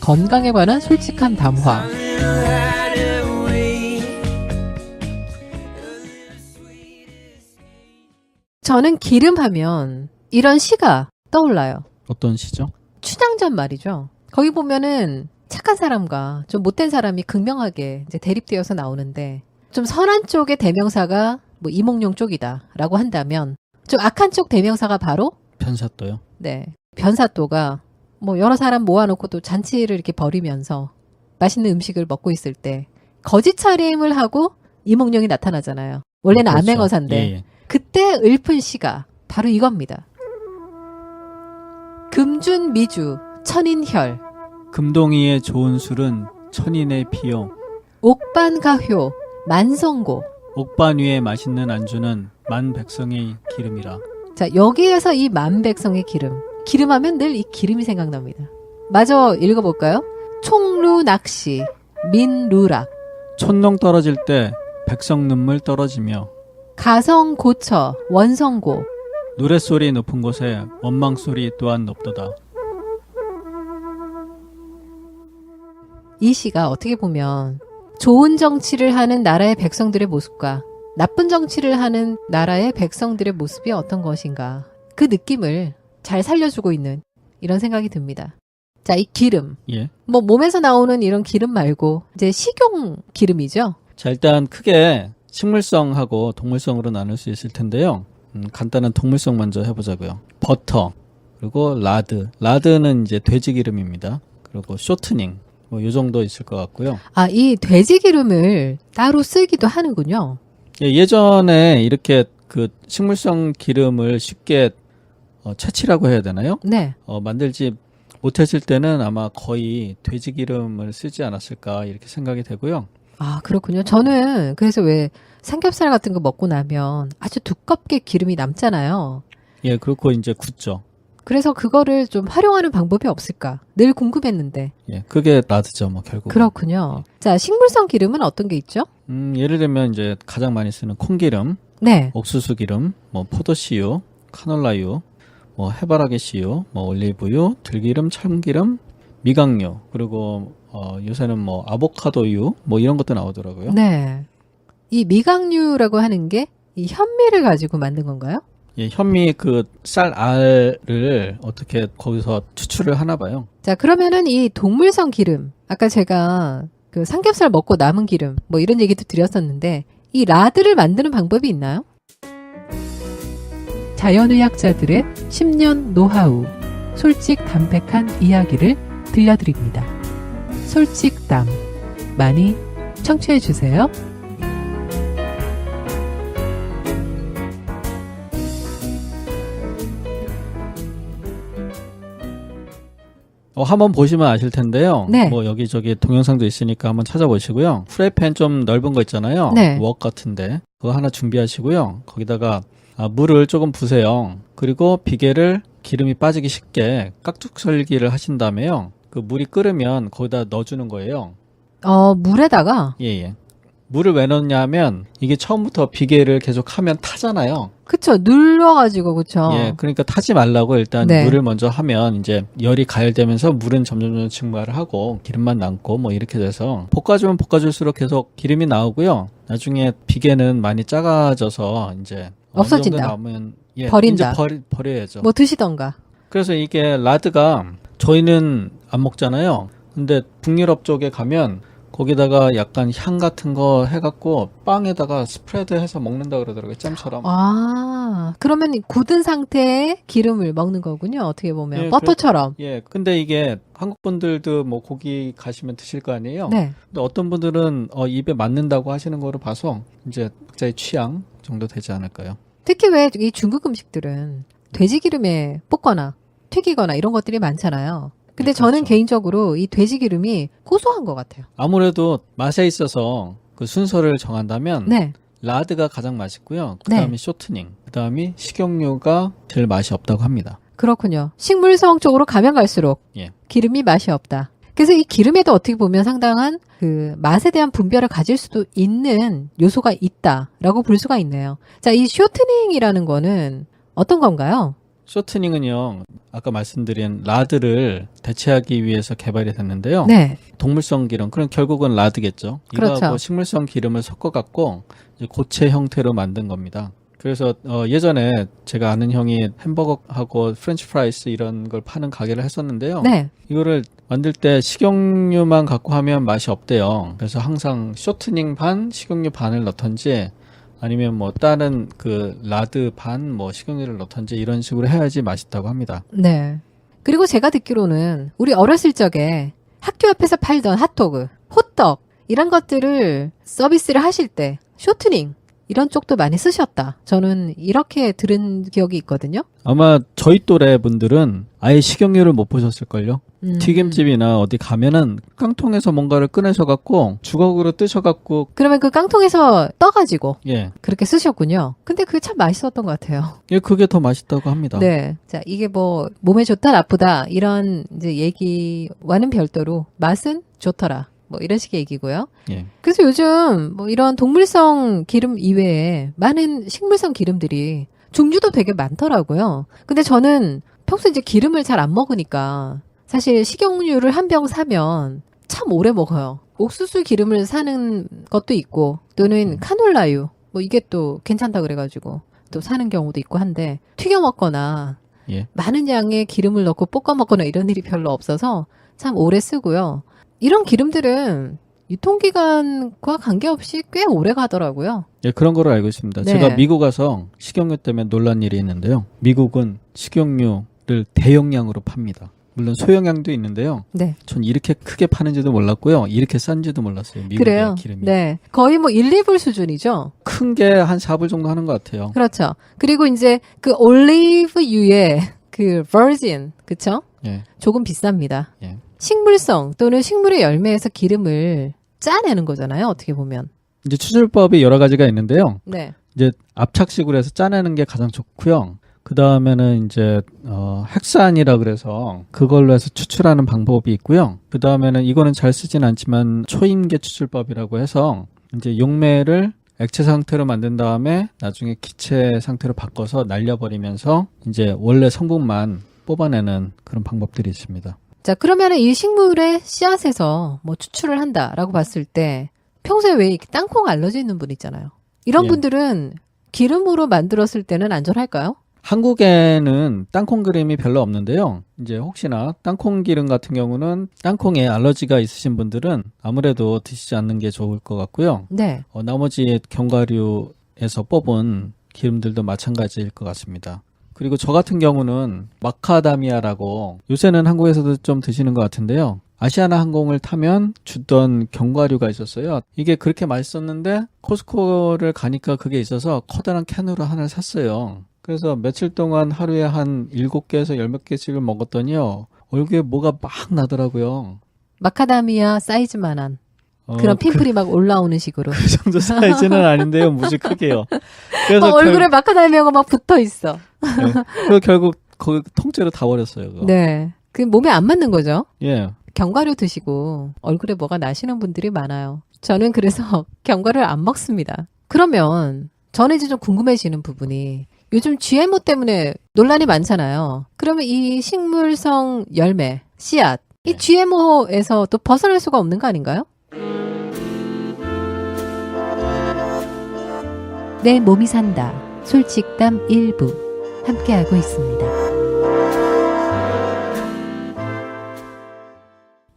건강에 관한 솔직한 담화. 저는 기름 하면 이런 시가 떠올라요. 어떤 시죠? 춘향전 말이죠. 거기 보면은 착한 사람과 좀 못된 사람이 극명하게 이제 대립되어서 나오는데 좀 선한 쪽의 대명사가 뭐 이몽룡 쪽이다라고 한다면 좀 악한 쪽 대명사가 바로 편사또요. 네 변사또가 뭐 여러 사람 모아놓고 또 잔치를 이렇게 벌이면서 맛있는 음식을 먹고 있을 때 거짓 차림을 하고 이몽룡이 나타나잖아요. 원래는 그렇죠. 암행어사인데 예, 예. 그때 읊은 시가 바로 이겁니다. 금준미주 천인혈 금동이의 좋은 술은 천인의 피요. 옥반가효 만성고 옥반 위에 맛있는 안주는 만 백성의 기름이라. 자 여기에서 이 만백성의 기름 기름하면 늘 이 기름이 생각납니다. 마저 읽어볼까요? 총루 낚시 민루락 촌농 떨어질 때 백성 눈물 떨어지며 가성 고처 원성고 노랫소리 높은 곳에 원망소리 또한 높도다. 이 시가 어떻게 보면 좋은 정치를 하는 나라의 백성들의 모습과 나쁜 정치를 하는 나라의 백성들의 모습이 어떤 것인가 그 느낌을 잘 살려주고 있는 이런 생각이 듭니다. 자, 이 기름. 예. 뭐 몸에서 나오는 이런 기름 말고 이제 식용 기름이죠. 자, 일단 크게 식물성하고 동물성으로 나눌 수 있을 텐데요. 음, 간단한 동물성 먼저 해보자고요. 버터, 그리고 라드. 라드는 이제 돼지 기름입니다. 그리고 쇼트닝. 뭐, 요 정도 있을 것 같고요. 아, 이 돼지 기름을 따로 쓰기도 하는군요. 예, 예전에 이렇게 그 식물성 기름을 쉽게 어, 채취라고 해야 되나요? 네. 어, 만들지 못했을 때는 아마 거의 돼지 기름을 쓰지 않았을까 이렇게 생각이 되고요. 아, 그렇군요. 저는 그래서 왜 삼겹살 같은 거 먹고 나면 아주 두껍게 기름이 남잖아요. 예, 그렇고 이제 굳죠. 그래서 그거를 좀 활용하는 방법이 없을까 늘 궁금했는데 예, 그게 라드죠, 뭐 결국. 그렇군요. 자 식물성 기름은 어떤 게 있죠? 음, 예를 들면 이제 가장 많이 쓰는 콩기름, 네, 옥수수 기름, 뭐 포도씨유, 카놀라유, 뭐 해바라기 씨유, 뭐 올리브유, 들기름, 참기름, 미각류, 그리고 어, 요새는 뭐 아보카도유, 뭐 이런 것도 나오더라고요. 네. 이 미각류라고 하는 게 이 현미를 가지고 만든 건가요? 예, 현미 그 쌀 알을 어떻게 거기서 추출을 하나 봐요. 자 그러면은 이 동물성 기름 아까 제가 그 삼겹살 먹고 남은 기름 뭐 이런 얘기도 드렸었는데 이 라드를 만드는 방법이 있나요? 자연의학자들의 10년 노하우 솔직 담백한 이야기를 들려드립니다. 솔직담 많이 청취해 주세요. 어, 한번 보시면 아실 텐데요. 네. 뭐 여기저기 동영상도 있으니까 한번 찾아보시고요. 프라이팬 좀 넓은 거 있잖아요. 네. 웍 같은데 그거 하나 준비하시고요. 거기다가 아, 물을 조금 부세요. 그리고 비계를 기름이 빠지기 쉽게 깍둑 설기를 하신 다음에요. 그 물이 끓으면 거기다 넣어주는 거예요. 어 물에다가 예예. 물을 왜 넣냐면 이게 처음부터 비계를 계속 하면 타잖아요. 그쵸 눌러가지고 그쵸. 예, 그러니까 타지 말라고 일단 네. 물을 먼저 하면 이제 열이 가열되면서 물은 점점 점점 증발을 하고 기름만 남고 뭐 이렇게 돼서 볶아주면 볶아줄수록 계속 기름이 나오고요. 나중에 비계는 많이 작아져서 이제 어느 없어진다. 정도 남으면 예, 버린다. 이제 버리, 버려야죠. 뭐 드시던가. 그래서 이게 라드가 저희는 안 먹잖아요. 근데 북유럽 쪽에 가면 거기다가 약간 향 같은 거 해갖고 빵에다가 스프레드 해서 먹는다 그러더라고요. 잼처럼. 아, 그러면 이 굳은 상태의 기름을 먹는 거군요. 어떻게 보면 예, 버터처럼. 예, 근데 이게 한국 분들도 뭐 고기 가시면 드실 거 아니에요. 네. 근데 어떤 분들은 어, 입에 맞는다고 하시는 거를 봐서 이제 각자의 취향 정도 되지 않을까요? 특히 왜 이 중국 음식들은 돼지 기름에 볶거나 튀기거나 이런 것들이 많잖아요. 근데 네, 저는 그렇죠. 개인적으로 이 돼지 기름이 고소한 것 같아요. 아무래도 맛에 있어서 그 순서를 정한다면 네. 라드가 가장 맛있고요. 그 네. 다음이 쇼트닝, 그 다음이 식용유가 제일 맛이 없다고 합니다. 그렇군요. 식물성 쪽으로 가면 갈수록 예. 기름이 맛이 없다. 그래서 이 기름에도 어떻게 보면 상당한 그 맛에 대한 분별을 가질 수도 있는 요소가 있다라고 볼 수가 있네요. 자, 이 쇼트닝이라는 거는 어떤 건가요? 쇼트닝은요, 아까 말씀드린 라드를 대체하기 위해서 개발이 됐는데요. 네. 동물성 기름, 그럼 결국은 라드겠죠. 그렇죠. 이거하고 식물성 기름을 섞어갖고 이제 고체 형태로 만든 겁니다. 그래서 어, 예전에 제가 아는 형이 햄버거하고 프렌치 프라이스 이런 걸 파는 가게를 했었는데요. 네. 이거를 만들 때 식용유만 갖고 하면 맛이 없대요. 그래서 항상 쇼트닝 반, 식용유 반을 넣던지 아니면 뭐 다른 그 라드 반, 뭐 식용유를 넣던지 이런 식으로 해야지 맛있다고 합니다. 네. 그리고 제가 듣기로는 우리 어렸을 적에 학교 앞에서 팔던 핫도그, 호떡 이런 것들을 서비스를 하실 때 쇼트닝 이런 쪽도 많이 쓰셨다. 저는 이렇게 들은 기억이 있거든요. 아마 저희 또래 분들은 아예 식용유를 못 보셨을걸요. 음. 튀김집이나 어디 가면은 깡통에서 뭔가를 꺼내셔 갖고 주걱으로 뜨셔 갖고 그러면 그 깡통에서 떠가지고 예, 그렇게 쓰셨군요. 근데 그게 참 맛있었던 것 같아요. 예, 그게 더 맛있다고 합니다. 네. 자, 이게 뭐 몸에 좋다 나쁘다 이런 이제 얘기와는 별도로 맛은 좋더라. 뭐 이런 식의 얘기고요. 예. 그래서 요즘 뭐 이런 동물성 기름 이외에 많은 식물성 기름들이 종류도 되게 많더라고요. 근데 저는 평소 이제 기름을 잘 안 먹으니까 사실 식용유를 한 병 사면 참 오래 먹어요. 옥수수 기름을 사는 것도 있고 또는 카놀라유 뭐 이게 또 괜찮다 그래가지고 또 사는 경우도 있고 한데 튀겨 먹거나 예. 많은 양의 기름을 넣고 볶아 먹거나 이런 일이 별로 없어서 참 오래 쓰고요. 이런 기름들은 유통기간과 관계없이 꽤 오래 가더라고요. 예, 그런 거로 알고 있습니다. 네. 제가 미국 가서 식용유 때문에 놀란 일이 있는데요. 미국은 식용유를 대용량으로 팝니다. 물론 소용량도 있는데요. 네. 전 이렇게 크게 파는지도 몰랐고요. 이렇게 싼지도 몰랐어요. 미국의 그래요. 기름이. 네. 거의 뭐 1, 2불 수준이죠. 큰 게 한 4불 정도 하는 것 같아요. 그렇죠. 그리고 이제 그 올리브유의 그 버진, 그쵸? 예. 조금 비쌉니다. 예. 식물성 또는 식물의 열매에서 기름을 짜내는 거잖아요. 어떻게 보면. 이제 추출법이 여러 가지가 있는데요. 네. 이제 압착식으로 해서 짜내는 게 가장 좋고요. 그 다음에는 이제 어, 핵산이라 그래서 그걸로 해서 추출하는 방법이 있고요. 그 다음에는 이거는 잘 쓰진 않지만 초임계 추출법이라고 해서 이제 용매를 액체 상태로 만든 다음에 나중에 기체 상태로 바꿔서 날려버리면서 이제 원래 성분만 뽑아내는 그런 방법들이 있습니다. 자, 그러면 이 식물의 씨앗에서 뭐 추출을 한다라고 봤을 때 평소에 왜 이렇게 땅콩 알러지 있는 분 있잖아요. 이런 예. 분들은 기름으로 만들었을 때는 안전할까요? 한국에는 땅콩 기름이 별로 없는데요. 이제 혹시나 땅콩 기름 같은 경우는 땅콩에 알러지가 있으신 분들은 아무래도 드시지 않는 게 좋을 것 같고요. 네. 어, 나머지 견과류에서 뽑은 기름들도 마찬가지일 것 같습니다. 그리고 저 같은 경우는 마카다미아라고 요새는 한국에서도 좀 드시는 것 같은데요. 아시아나 항공을 타면 주던 견과류가 있었어요. 이게 그렇게 맛있었는데 코스코를 가니까 그게 있어서 커다란 캔으로 하나를 샀어요. 그래서 며칠 동안 하루에 한 7개에서 10몇 개씩을 먹었더니요. 얼굴에 뭐가 막 나더라고요. 마카다미아 사이즈만한 어, 그런 그- 핀플이 막 올라오는 식으로. 그 정도 사이즈는 아닌데요. 무지 크게요. 그래서 어, 얼굴에 마카다미아가 막 붙어 있어. 결, 네. 그거 결국 거기 통째로 다 버렸어요. 그거. 네. 그 몸에 안 맞는 거죠. 예. 견과류 드시고 얼굴에 뭐가 나시는 분들이 많아요. 저는 그래서 견과류를 안 먹습니다. 그러면 저는 이제 좀 궁금해지는 부분이 요즘 GMO 때문에 논란이 많잖아요. 그러면 이 식물성 열매, 씨앗, 이 네. GMO에서 또 벗어날 수가 없는 거 아닌가요? 내 몸이 산다. 솔직담 일부 함께하고 있습니다.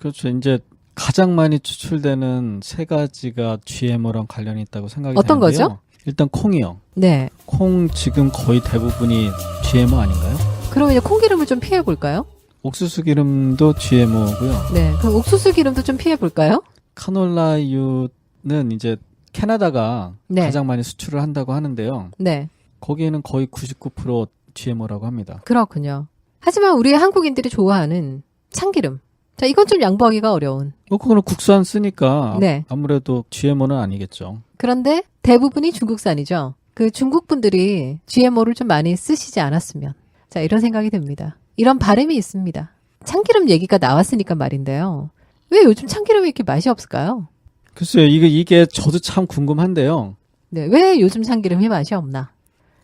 그렇죠. 이제 가장 많이 추출되는 세 가지가 GMO랑 관련이 있다고 생각이 어떤 되는데요. 거죠? 일단 콩이요. 네. 콩 지금 거의 대부분이 GMO 아닌가요? 그럼 이제 콩기름을 좀 피해 볼까요? 옥수수 기름도 GMO고요. 네. 그럼 옥수수 기름도 좀 피해 볼까요? 카놀라유는 이제 캐나다가 네. 가장 많이 수출을 한다고 하는데요. 네. 거기에는 거의 99% GMO라고 합니다. 그렇군요. 하지만 우리 한국인들이 좋아하는 참기름. 자, 이건 좀 양보하기가 어려운. 뭐 그거는 국산 쓰니까 네. 아무래도 GMO는 아니겠죠. 그런데 대부분이 중국산이죠. 그 중국 분들이 GMO를 좀 많이 쓰시지 않았으면. 자, 이런 생각이 듭니다. 이런 바람이 있습니다. 참기름 얘기가 나왔으니까 말인데요. 왜 요즘 참기름이 이렇게 맛이 없을까요? 글쎄요, 이게, 이게 저도 참 궁금한데요. 네, 왜 요즘 참기름이 맛이 없나?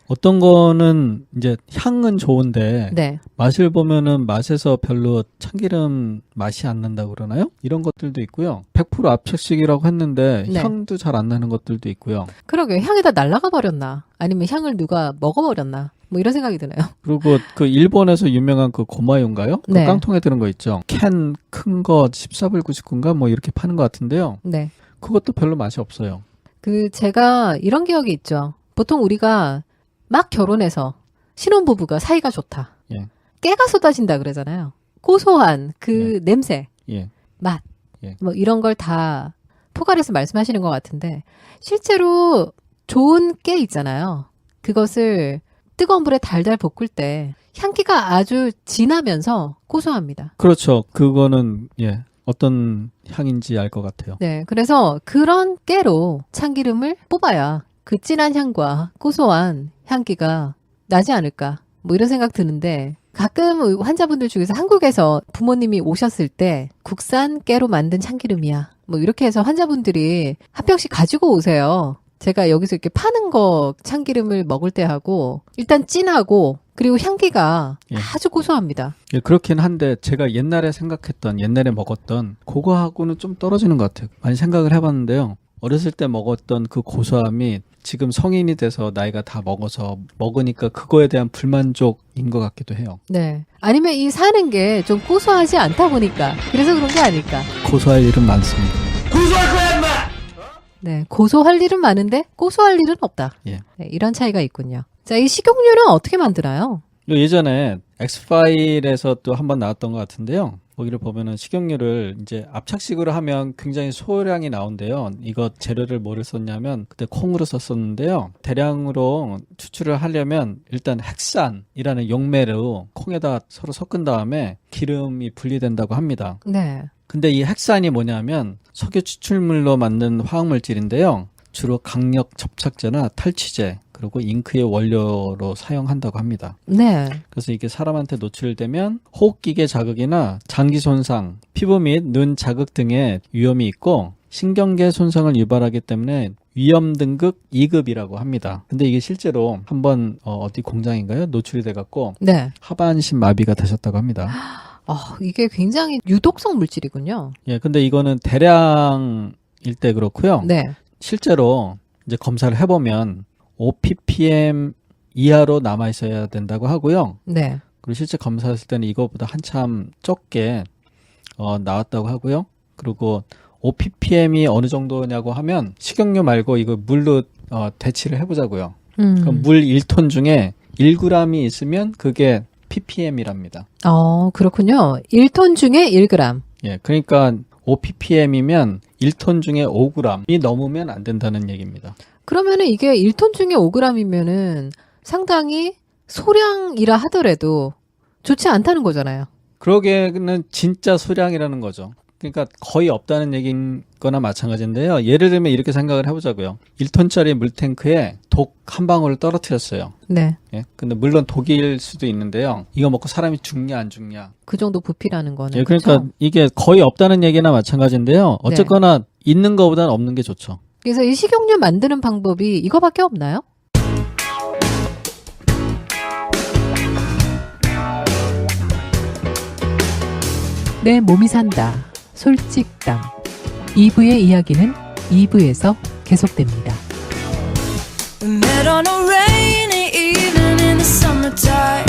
어떤 거는 이제 향은 좋은데 네. 맛을 보면은 맛에서 별로 참기름 맛이 안 난다고 그러나요? 이런 것들도 있고요. 100% 압착식이라고 했는데 네. 향도 잘 안 나는 것들도 있고요. 그러게 향이 다 날아가 버렸나? 아니면 향을 누가 먹어버렸나? 뭐 이런 생각이 드네요. 그리고 그 일본에서 유명한 그 고마요인가요? 그 네. 깡통에 드는 거 있죠. 캔 큰 거 14불 99인가 뭐 이렇게 파는 것 같은데요. 네. 그것도 별로 맛이 없어요. 그 제가 이런 기억이 있죠. 보통 우리가 막 결혼해서 신혼부부가 사이가 좋다. 예. 깨가 쏟아진다 그러잖아요. 고소한 그 냄새, 예. 맛, 예. 뭐 이런 걸 다 포괄해서 말씀하시는 것 같은데 실제로 좋은 깨 있잖아요. 그것을 뜨거운 불에 달달 볶을 때 향기가 아주 진하면서 고소합니다. 그렇죠. 그거는 예. 어떤 향인지 알 것 같아요. 네, 그래서 그런 깨로 참기름을 뽑아야 그 진한 향과 고소한 향기가 나지 않을까. 뭐 이런 생각 드는데 가끔 환자분들 중에서 한국에서 부모님이 오셨을 때 국산 깨로 만든 참기름이야. 뭐 이렇게 해서 환자분들이 한 병씩 가지고 오세요. 제가 여기서 이렇게 파는 거 참기름을 먹을 때 하고 일단 진하고 그리고 향기가 예. 아주 고소합니다. 예, 그렇긴 한데 제가 옛날에 생각했던 옛날에 먹었던 그거하고는 좀 떨어지는 것 같아요. 많이 생각을 해봤는데요. 어렸을 때 먹었던 그 고소함이 지금 성인이 돼서 나이가 다 먹어서 먹으니까 그거에 대한 불만족인 것 같기도 해요. 네. 아니면 이 사는 게 좀 고소하지 않다 보니까 그래서 그런 게 아닐까. 고소할 일은 많습니다. 고소할 거야, 인마! 네. 고소할 일은 많은데 고소할 일은 없다. 예. 네, 이런 차이가 있군요. 자, 이 식용유는 어떻게 만드나요? 예전에 엑스파일에서 또 한 번 나왔던 것 같은데요. 거기를 보면은 식용유를 이제 압착식으로 하면 굉장히 소량이 나온대요. 이거 재료를 뭐를 썼냐면 그때 콩으로 썼었는데요. 대량으로 추출을 하려면 일단 핵산이라는 용매로 콩에다 서로 섞은 다음에 기름이 분리된다고 합니다. 네. 근데 이 핵산이 뭐냐면 석유 추출물로 만든 화학물질인데요. 주로 강력 접착제나 탈취제 그리고 잉크의 원료로 사용한다고 합니다. 네. 그래서 이게 사람한테 노출되면 호흡기계 자극이나 장기 손상, 피부 및 눈 자극 등의 위험이 있고 신경계 손상을 유발하기 때문에 위험 등급 2급이라고 합니다. 근데 이게 실제로 한번 어, 어디 공장인가요? 노출이 돼 갖고 네. 하반신 마비가 되셨다고 합니다. 아, 이게 굉장히 유독성 물질이군요. 예, 근데 이거는 대량일 때 그렇고요. 네. 실제로 이제 검사를 해보면 5ppm 이하로 남아 있어야 된다고 하고요. 네. 그리고 실제 검사했을 때는 이거보다 한참 적게 어, 나왔다고 하고요. 그리고 5ppm이 어느 정도냐고 하면 식용유 말고 이거 물로 어, 대치를 해보자고요. 음. 그럼 물 1톤 중에 1g이 있으면 그게 ppm이랍니다. 어, 그렇군요. 1톤 중에 1g. 예, 그러니까 5ppm이면 1톤 중에 5g이 넘으면 안 된다는 얘기입니다. 그러면은 이게 1톤 중에 5g이면은 상당히 소량이라 하더라도 좋지 않다는 거잖아요. 그러기에는 진짜 소량이라는 거죠. 그러니까 거의 없다는 얘기인 거나 마찬가지인데요. 예를 들면 이렇게 생각을 해보자고요. 1톤짜리 물탱크에 독 한 방울을 떨어뜨렸어요. 네. 예? 근데 물론 독일 수도 있는데요. 이거 먹고 사람이 죽냐 안 죽냐. 그 정도 부피라는 거는. 예, 그러니까 그렇죠? 이게 거의 없다는 얘기나 마찬가지인데요. 어쨌거나 있는 거보다는 없는 게 좋죠. 그래서 이 식용유 만드는 방법이 이거밖에 없나요? 내 몸이 산다. 솔직담. 2부의 이야기는 2부에서 계속됩니다. We met on a rainy evening in the summertime.